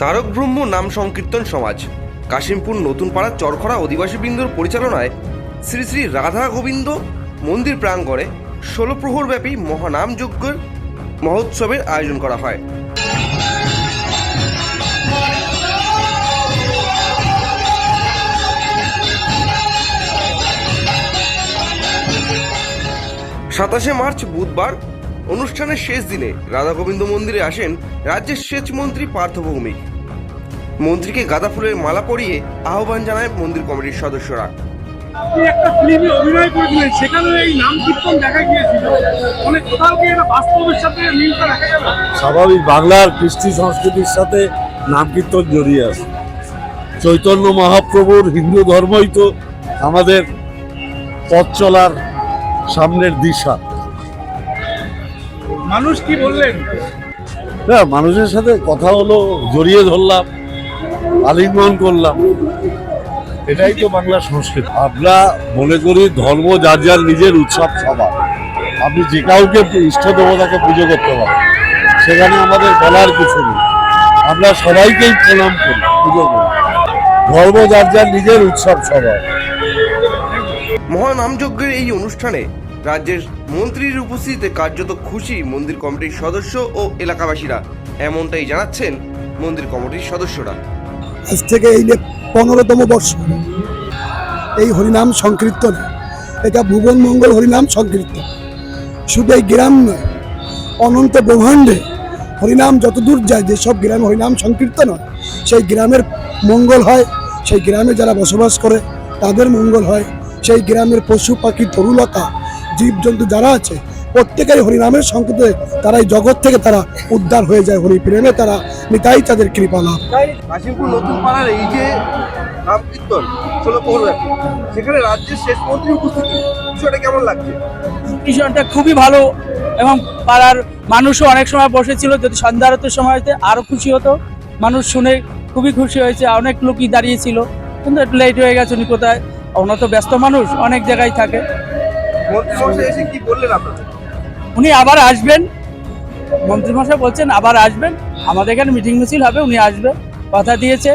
তারক ব্রহ্ম নাম সংকীর্তন সমাজ। কাশিমপুর নতুন পাড়া চরখড়া অধিবাসী বৃন্দর পরিচালনায় শ্রী শ্রী রাধা গোবিন্দ মন্দির প্রাঙ্গণে ষোলো প্রহরব্যাপী মহানাম যজ্ঞের মহোৎসবের আয়োজন করা হয়। সাতাশে মার্চ বুধবার অনুষ্ঠানের শেষ দিনে রাধা গোবিন্দ মন্দিরে আসেন রাজ্যের সেচ মন্ত্রী পার্থ ভৌমিক। মন্ত্রীকে গাঁদা ফুলের মালা পরিয়ে আহ্বান জানায় মন্দির কমিটির সদস্যরা। আপনি একটা ফিল্মে অভিনয় করেছিলেন সেখানে এই নাম কীর্তন দেখা গিয়েছিল। মানে কোথাও কি এটা বাস্তবের সাথে মিলটা দেখা গেল? স্বাভাবিক বাংলার কৃষ্টি সংস্কৃতির সাথে নাম কীর্তন জড়িয়ে আছে। চৈতন্য মহাপ্রভুর হিন্দু ধর্মই তো আমাদের পথ চলার সামনের দিশা। মানুষ কি বললেন? হ্যাঁ মানুষের সাথে কথা হলো জড়িয়ে ধরলাম আলিঙ্গন করলাম। এটাই তো বাংলা সংস্কৃতি। আমরা মনে করি ধর্ম যার যার নিজের উৎসব সবার। আপনি যে কাউকে ইষ্ট দেবতাকে পুজো করতে পারেন সেখানে আমাদের বলার কিছু নেই। আমরা সবাইকেই প্রণাম করি পুজো করি। ধর্ম যার যার নিজের উৎসব সবার। মহানামযজ্ঞের এই অনুষ্ঠানে রাজ্যের মন্ত্রীর উপস্থিতিতে কার্যত খুশি মন্দির কমিটির সদস্য ও এলাকাবাসীরা। এমনটাই জানাচ্ছেন মন্দির কমিটির সদস্যরা। আজ থেকে এই পনেরোতম বর্ষ, এই হরিনাম সংকীর্তন, এটা ভুবন মঙ্গল হরিনাম সংকীর্তন। শুধু এই গ্রাম নয়, অনন্ত ব্রহ্মাণ্ডে হরিনাম যতদূর যায় যেসব গ্রামে হরিনাম সংকীর্তন হয়, সেই গ্রামের মঙ্গল হয়, সেই গ্রামে যারা বসবাস করে, তাদের মঙ্গল হয়, সেই গ্রামের পশু পাখি তরুলতা জীবজন্তু যারা আছে প্রত্যেকেরই হরিনামের সংকেতে তারা এই জগৎ থেকে তারা উদ্ধার হয়ে যায় হরি প্রেমে তারা নিতাই তাদের কৃপা লাভ। কাশিমপুর নতুন পাড়ার এই যে নাম কীর্তন ষোলো সেখানে রাজ্যের শেষ মন্ত্রী উপস্থিতি বিষয়টা কেমন লাগছে? মিশনটা খুবই ভালো এবং পাড়ার মানুষও অনেক সময় বসেছিল যদি সন্ধ্যা আরতির সময় হতে আরও খুশি হতো। মানুষ শুনে খুবই খুশি হয়েছে অনেক লোকই দাঁড়িয়েছিল। কিন্তু একটু লেট হয়ে গেছে উনি কোথায়? ওনার তো ব্যস্ত মানুষ অনেক জায়গায় থাকে। উনি আবার আসবেন। মন্ত্রী মশাই বলছেন, আবার আসবেন। আমাদের এখানে মিটিং মিছিল হবে, উনি আসবেন কথা দিয়েছে।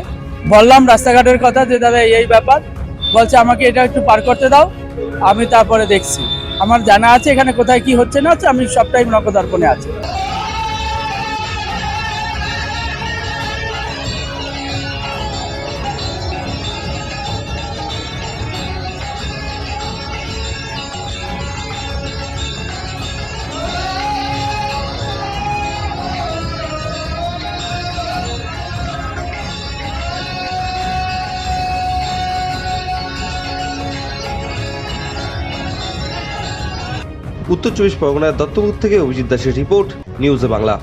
বললাম রাস্তাঘাটের কথা যে, দাদা, এই এই ব্যাপার। বলছে, আমাকে এটা একটু পার করতে দাও, আমি তারপরে দেখছি। আমার জানা আছে এখানে কোথায় কি হচ্ছে না হচ্ছে, আমি সবটাই নকদর্পণে আছি। উত্তর চব্বিশ পরগনার দত্তপুর থেকে অভিজিৎ দাসের রিপোর্ট নিউজ বাংলা।